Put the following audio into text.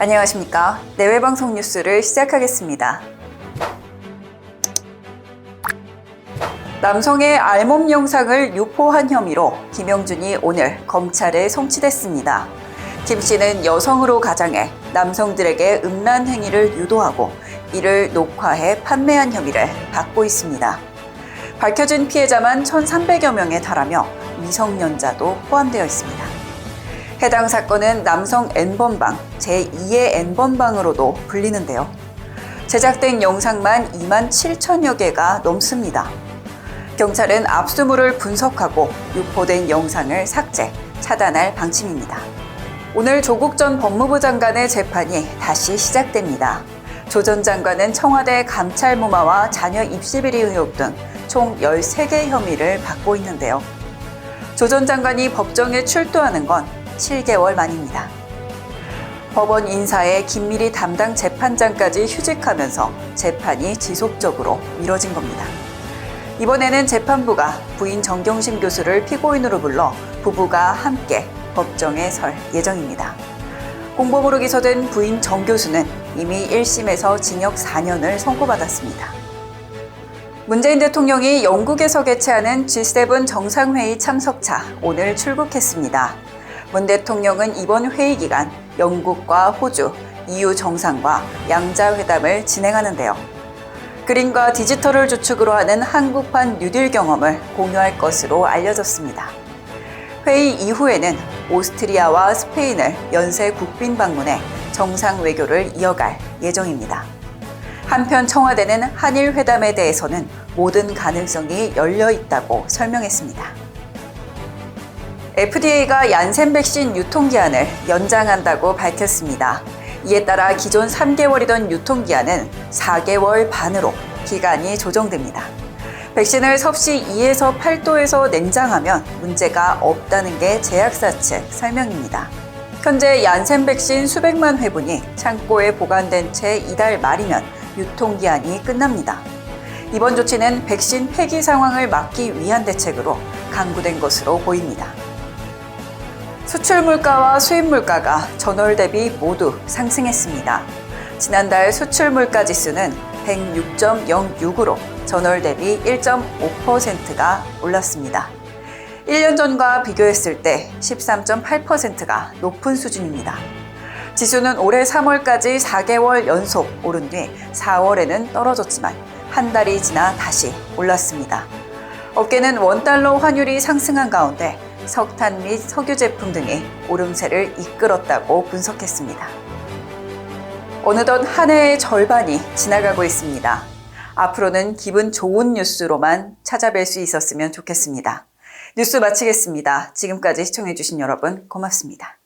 안녕하십니까. 내외방송 뉴스를 시작하겠습니다. 남성의 알몸 영상을 유포한 혐의로 김영준이 오늘 검찰에 송치됐습니다. 김 씨는 여성으로 가장해 남성들에게 음란 행위를 유도하고 이를 녹화해 판매한 혐의를 받고 있습니다. 밝혀진 피해자만 1,300여 명에 달하며 미성년자도 포함되어 있습니다. 해당 사건은 남성 N번방, 제2의 N번방으로도 불리는데요. 제작된 영상만 2만 7천여 개가 넘습니다. 경찰은 압수물을 분석하고 유포된 영상을 삭제, 차단할 방침입니다. 오늘 조국 전 법무부 장관의 재판이 다시 시작됩니다. 조 전 장관은 청와대 감찰 무마와 자녀 입시 비리 의혹 등 총 13개 혐의를 받고 있는데요. 조 전 장관이 법정에 출두하는 건 7개월 만입니다. 법원 인사에 김미리 담당 재판장까지 휴직하면서 재판이 지속적으로 미뤄진 겁니다. 이번에는 재판부가 부인 정경심 교수를 피고인으로 불러 부부가 함께 법정에 설 예정입니다. 공범으로 기소된 부인 정 교수는 이미 1심에서 징역 4년을 선고받았습니다. 문재인 대통령이 영국에서 개최하는 G7 정상회의 참석차 오늘 출국했습니다. 문 대통령은 이번 회의 기간 영국과 호주, EU 정상과 양자회담을 진행하는데요. 그린과 디지털을 주축으로 하는 한국판 뉴딜 경험을 공유할 것으로 알려졌습니다. 회의 이후에는 오스트리아와 스페인을 연쇄 국빈 방문해 정상 외교를 이어갈 예정입니다. 한편 청와대는 한일 회담에 대해서는 모든 가능성이 열려 있다고 설명했습니다. FDA가 얀센 백신 유통기한을 연장한다고 밝혔습니다. 이에 따라 기존 3개월이던 유통기한은 4개월 반으로 기간이 조정됩니다. 백신을 섭씨 2에서 8도에서 냉장하면 문제가 없다는 게 제약사 측 설명입니다. 현재 얀센 백신 수백만 회분이 창고에 보관된 채 이달 말이면 유통기한이 끝납니다. 이번 조치는 백신 폐기 상황을 막기 위한 대책으로 강구된 것으로 보입니다. 수출 물가와 수입 물가가 전월 대비 모두 상승했습니다. 지난달 수출 물가 지수는 106.06으로 전월 대비 1.5%가 올랐습니다. 1년 전과 비교했을 때 13.8%가 높은 수준입니다. 지수는 올해 3월까지 4개월 연속 오른 뒤 4월에는 떨어졌지만 한 달이 지나 다시 올랐습니다. 업계는 원달러 환율이 상승한 가운데 석탄 및 석유 제품 등이 오름세를 이끌었다고 분석했습니다. 어느덧 한 해의 절반이 지나가고 있습니다. 앞으로는 기분 좋은 뉴스로만 찾아뵐 수 있었으면 좋겠습니다. 뉴스 마치겠습니다. 지금까지 시청해주신 여러분 고맙습니다.